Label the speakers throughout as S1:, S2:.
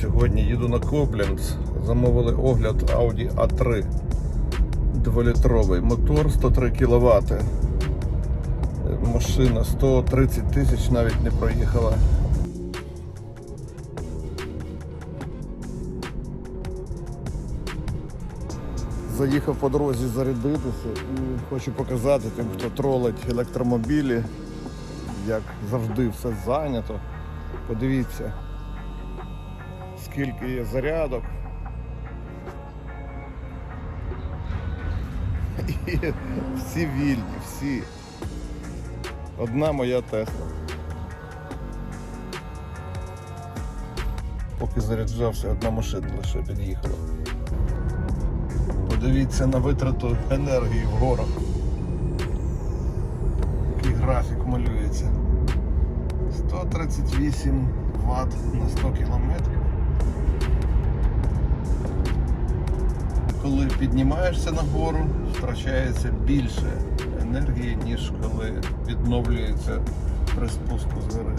S1: Сьогодні їду на Кобленц. Замовили огляд Audi A3 2-літровий. Мотор 103 кВт. Машина 130 тисяч навіть не проїхала. Заїхав по дорозі зарядитися і хочу показати тим, хто тролить електромобілі, як завжди все зайнято. Подивіться, скільки є зарядок. І всі вільні, всі. Одна моя Тесла. Поки заряджався, одна машина лише під'їхала. Подивіться на витрату енергії в горах. Який графік малюється. 138 Вт на 100 кілометрів. Коли піднімаєшся нагору, втрачається більше енергії, ніж коли відновлюється при спуску з гори.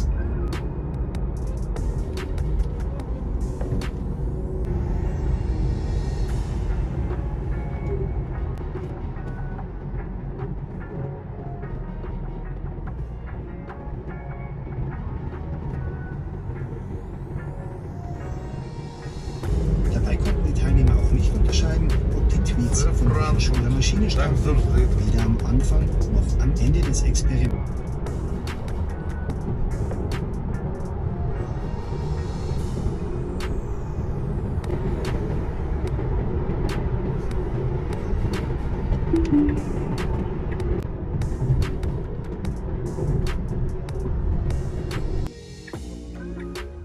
S2: Stammen.
S1: завжди.
S2: Weder am Anfang noch am Ende des Experiments.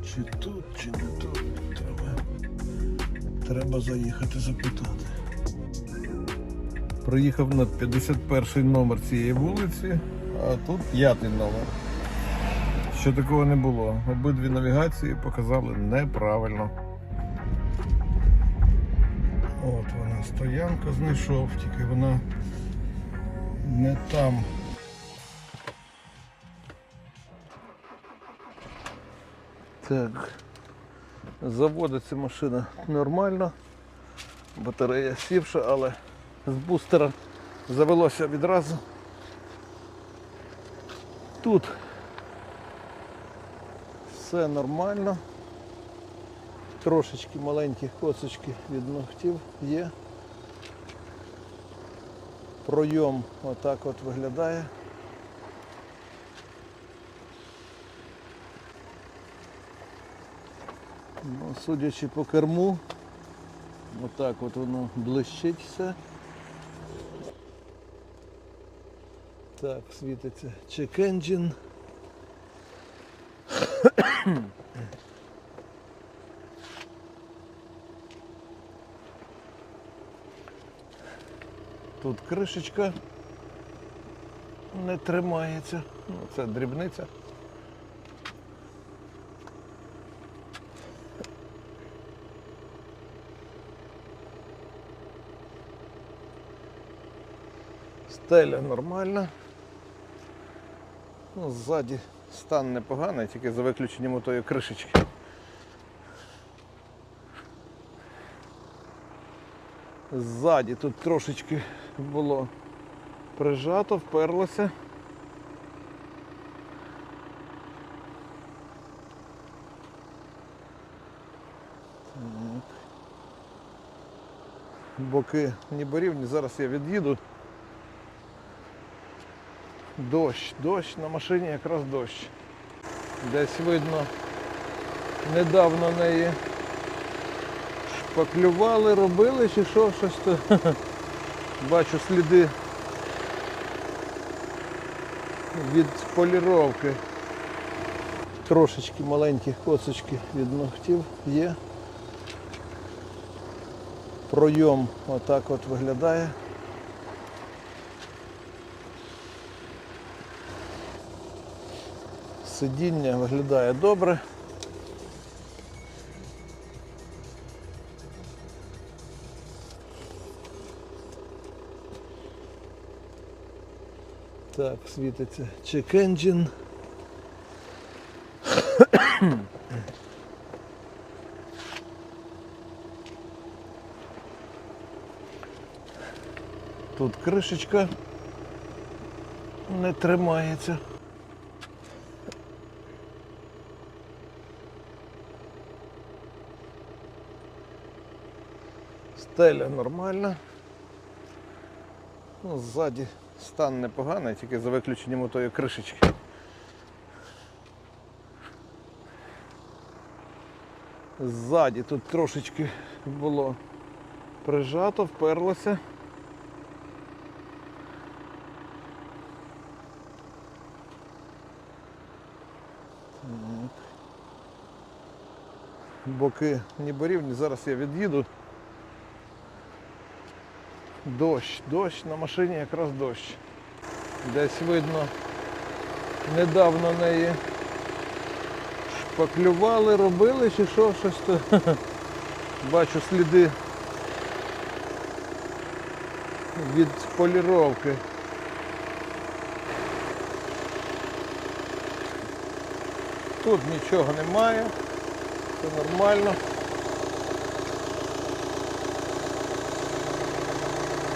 S1: Чи тут, чи не тут треба. Треба заїхати запитати. Приїхав на 51 номер цієї вулиці, а тут п'ятий номер. Ще такого не було. Обидві навігації показали неправильно. От вона стоянка знайшов, тільки вона не там. Так. Заводиться машина нормально. Батарея сівша, але з бустера завелося відразу. Тут все нормально. Трошечки маленькі косочки від ногтів є. Пройом отак от виглядає. Ну, судячи по керму, отак от воно блищить все. Так, світиться check. Тут кришечка не тримається. Ну, це дрібниця. Стеля нормальна. Ну, ззаді стан непоганий, тільки за виключенням отої кришечки. Ззаді тут трошечки було прижато, вперлося. Боки ніби рівні, зараз я від'їду. Дощ, дощ, на машині якраз дощ. Десь видно, недавно неї шпаклювали, робили чи що, щось то. Бачу сліди від поліровки. Трошечки маленькі косочки від ногтів є. Пройом отак от виглядає. сидіння виглядає добре. Так, світиться check engine. Тут кришечка не тримається. Стеля нормальна. Ну, ззаді стан непоганий, тільки за виключенням отої кришечки. Ззаді тут трошечки було прижато, вперлося. Боки ніби рівні. Зараз я від'їду. Дощ, дощ, на машині якраз дощ. Десь видно, недавно неї шпаклювали, робили чи що, щось то. Бачу сліди від поліровки. Тут нічого немає, все нормально.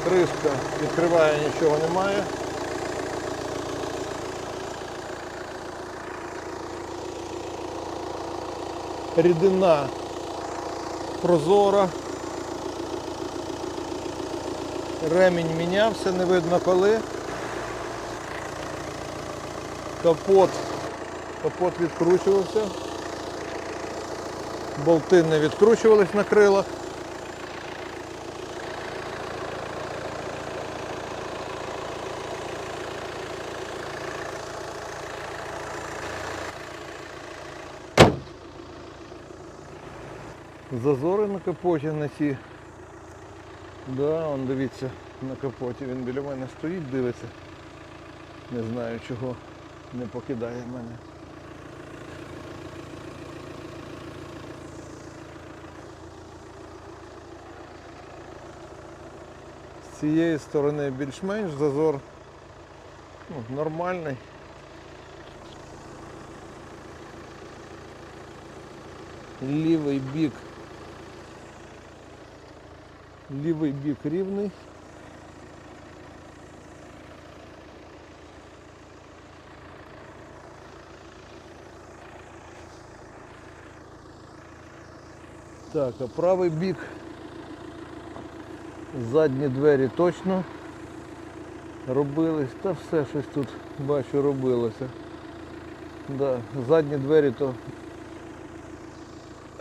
S1: Кришка відкриває, нічого немає. Рідина прозора. Ремінь мінявся, не видно коли. Капот. Капот відкручувався. Болти не відкручувались на крилах. Зазори на капоті на ті. Да, он дивіться на капоті. Він біля мене стоїть, дивиться. Не знаю чого не покидає мене. З цієї сторони більш-менш зазор ну, нормальний. Лівий бік. Лівий бік рівний. Так, а правий бік. Задні двері точно робились, та все щось тут бачу робилося. Да, задні двері то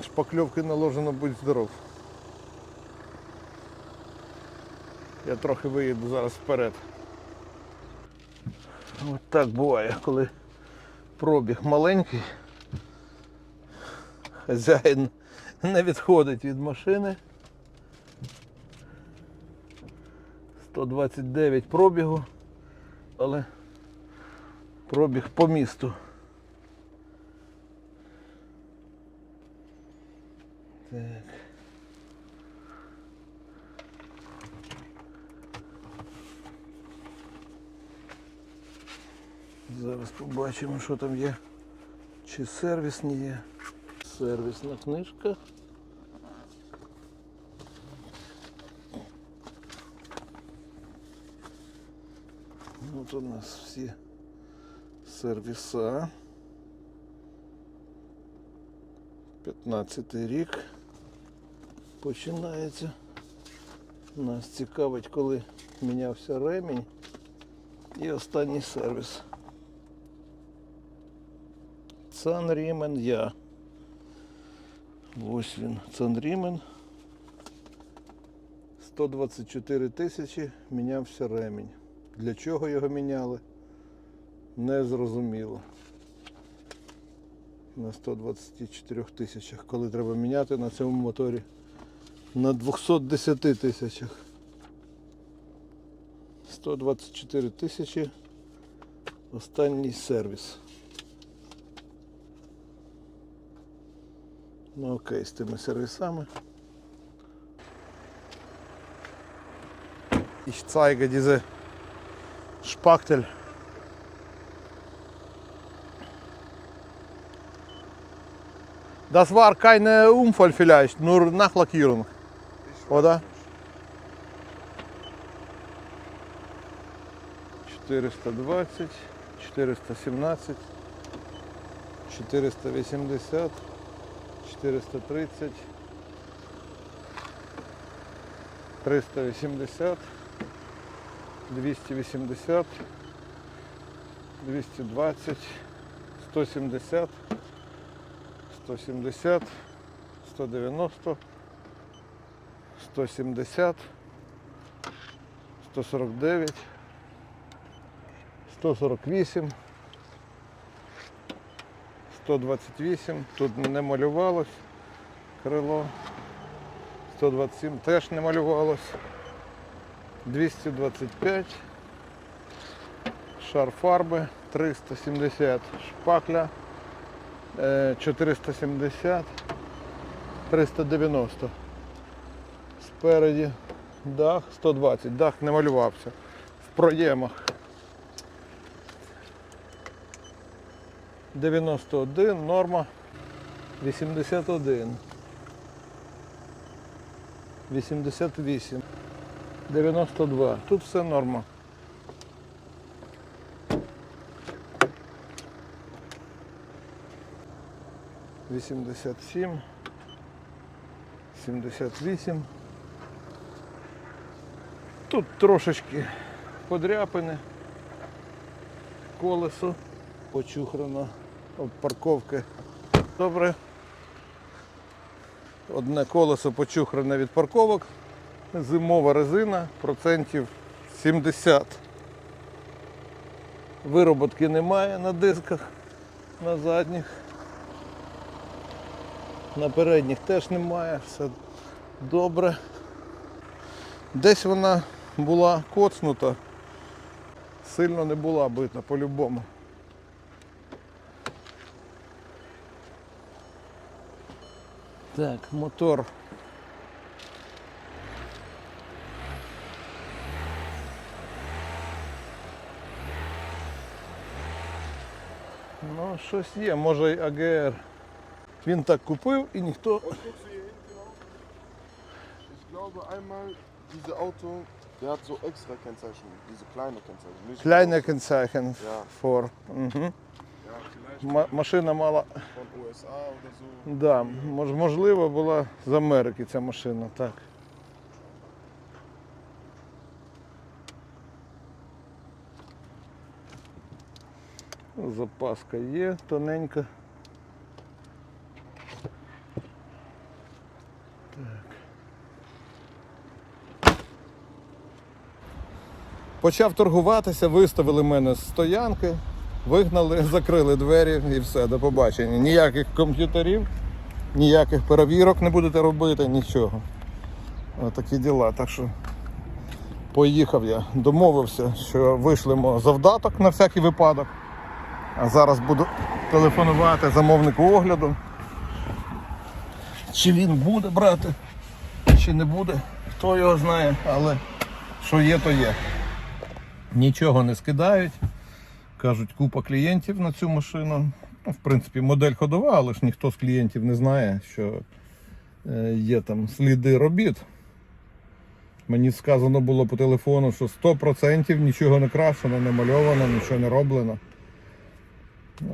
S1: шпакльовки наложено будь здоров. Я трохи виїду зараз вперед. От так буває, коли пробіг маленький, хазяїн не відходить від машини. 129 пробігу, але пробіг по місту. Так. Зараз побачимо, що там є. Чи сервісні є. Сервісна книжка. От у нас всі сервіса. 15 рік починається. Нас цікавить, коли мінявся ремінь і останній сервіс. Цанрімен я. Ось він, Цанрімен. 124 тисячі мінявся ремінь. Для чого його міняли? Не зрозуміло. На 124 тисячах. Коли треба міняти на цьому моторі на 210 тисячах. 124 тисячі. Останній сервіс. Ну окей, з тими сервісами. Ich zeige diese Spachtel. Das war kein äh, Unfall vielleicht, nur Nachlackierung. Oder? 420, 417, 480, 430, 380, 280, 220, 170, 170, 190, 170, 149, 148, 128, тут не малювалось крило, 127 теж не малювалось, 225, шар фарби, 370 шпакля, е, 470, 390. Спереді дах 120, дах не малювався. В проємах. 91, норма 81. 88. 92. Тут все норма. Вісімдесят сім, сімдесят вісім. Тут трошечки подряпини, колесо почухрано, об парковки. Добре. Одне колесо почухране від парковок. Зимова резина, процентів 70. Вироботки немає на дисках, на задніх. На передніх теж немає, все добре. Десь вона була коцнута, сильно не була бита по-любому. Так, мотор. Ну, щось є, може й АГР. Він так купив і ніхто.
S3: Und guckst du hier hinten auch? Ich glaube einmal, diese Auto, der hat so extra Kennzeichen, diese kleine Kennzeichen. Nicht
S1: Kleine
S3: groß.
S1: Kennzeichen
S3: Ja.
S1: for. Ма- машина мала.
S3: von USA.
S1: Да, мож- можливо, була з Америки ця машина, так. Запаска є тоненька. Так. Почав торгуватися, виставили мене з стоянки, вигнали, закрили двері і все, до побачення. Ніяких комп'ютерів, ніяких перевірок не будете робити, нічого. Такі діла. Так що поїхав я, домовився, що вишлемо завдаток на всякий випадок. А зараз буду телефонувати замовнику огляду. Чи він буде брати, чи не буде, хто його знає, але що є, то є. Нічого не скидають. Кажуть, купа клієнтів на цю машину. Ну, в принципі, модель ходова, але ж ніхто з клієнтів не знає, що е, є там сліди робіт. Мені сказано було по телефону, що 100% нічого не крашено, не мальовано, нічого не роблено.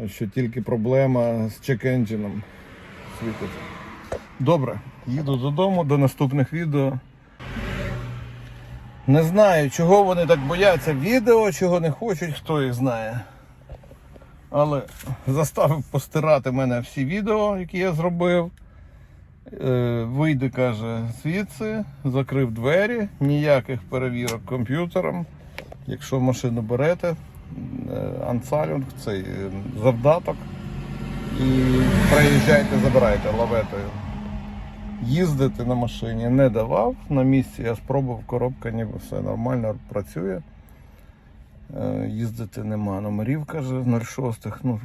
S1: Що тільки проблема з чек-енджином світить. Добре, їду додому до наступних відео. Не знаю, чого вони так бояться відео, чого не хочуть, хто їх знає. Але заставив постирати мене всі відео, які я зробив. Е, Вийди, каже, звідси, закрив двері, ніяких перевірок комп'ютером. Якщо машину берете, е, анцалюнг, цей е, завдаток. І приїжджайте, забирайте лаветою. Їздити на машині не давав. На місці я спробував, коробка ніби все нормально працює. Е, Їздити нема номерів, каже, 06. Ну,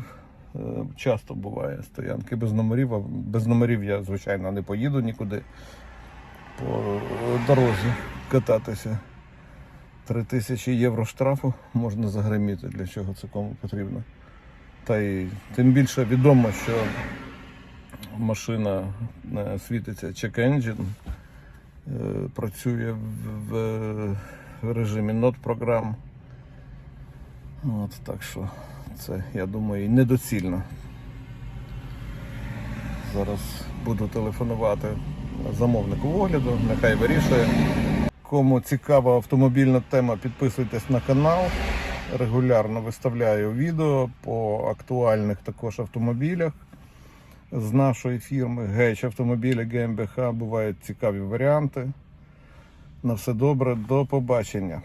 S1: е, часто буває стоянки без номерів, а без номерів я, звичайно, не поїду нікуди по дорозі кататися. Три тисячі євро штрафу можна загриміти, для чого це кому потрібно. Та й тим більше відомо, що машина е, світиться check engine, е, працює в, режимі not програм. От, так що це, я думаю, і недоцільно. Зараз буду телефонувати замовнику огляду, нехай вирішує. Кому цікава автомобільна тема, підписуйтесь на канал. Регулярно виставляю відео по актуальних також автомобілях з нашої фірми. Геч автомобілі ГМБХ. Бувають цікаві варіанти. На все добре, до побачення.